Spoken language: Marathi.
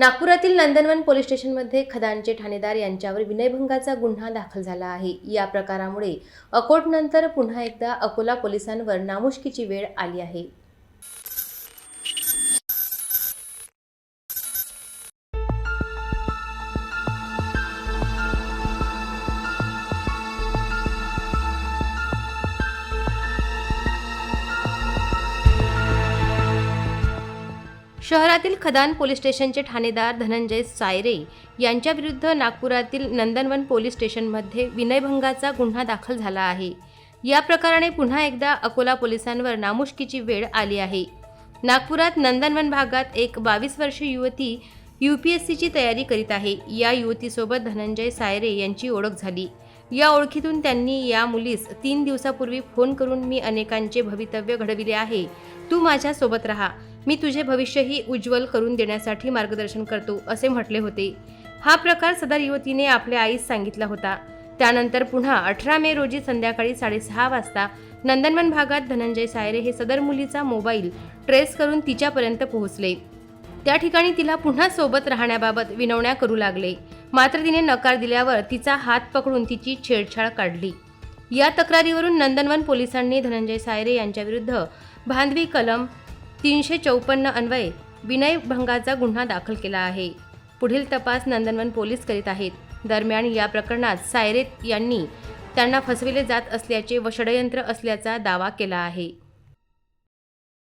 नागपुरातील नंदनवन पोलीस स्टेशनमध्ये खदानचे ठाणेदार यांच्यावर विनयभंगाचा गुन्हा दाखल झाला आहे. या प्रकारामुळे अकोटनंतर पुन्हा एकदा अकोला पोलिसांवर नामुष्कीची वेळ आली आहे. शहरातील खदान पोलीस स्टेशनचे ठाणेदार धनंजय सायरे यांच्याविरुद्ध नागपुरातील नंदनवन पोलीस स्टेशनमध्ये विनयभंगाचा गुन्हा दाखल झाला आहे. या प्रकाराने पुन्हा एकदा अकोला पोलिसांवर नामुष्कीची वेळ आली आहे. नागपुरात नंदनवन भागात एक बावीस वर्षीय युवती यू पी एस सीची तयारी करीत आहे. या युवतीसोबत धनंजय सायरे यांची ओळख झाली. या ओळखीतून त्यांनी या मुलीस तीन दिवसापूर्वी फोन करून मी अनेकांचे भवितव्य घडविले आहे. तू माझ्यासोबत राहा. मी तुझे भविष्यही उज्ज्वल करून देण्यासाठी मार्गदर्शन करतो असे म्हटले होते. हा प्रकार सदर युवतीने आपल्या आईस सांगितला होता. त्यानंतर पुन्हा अठरा मे रोजी संध्याकाळी साडेसहा वाजता नंदनवन भागात धनंजय सायरे हे सदर मुलीचा मोबाईल ट्रेस करून तिच्यापर्यंत पोहोचले. त्या ठिकाणी तिला पुन्हा सोबत राहण्याबाबत विनवण्या करू लागले. मात्र तिने नकार दिल्यावर तिचा हात पकडून तिची छेडछाड काढली. या तक्रारीवरून नंदनवन पोलिसांनी धनंजय सायरे यांच्याविरुद्ध भांदवी कलम तीनशे चौपन्न अन्वये विनयभंगाचा गुन्हा दाखल केला आहे. पुढील तपास नंदनवन पोलीस करीत आहेत. दरम्यान या प्रकरणात सायरेत यांनी त्यांना फसविले जात असल्याचे व षडयंत्र असल्याचा दावा केला आहे.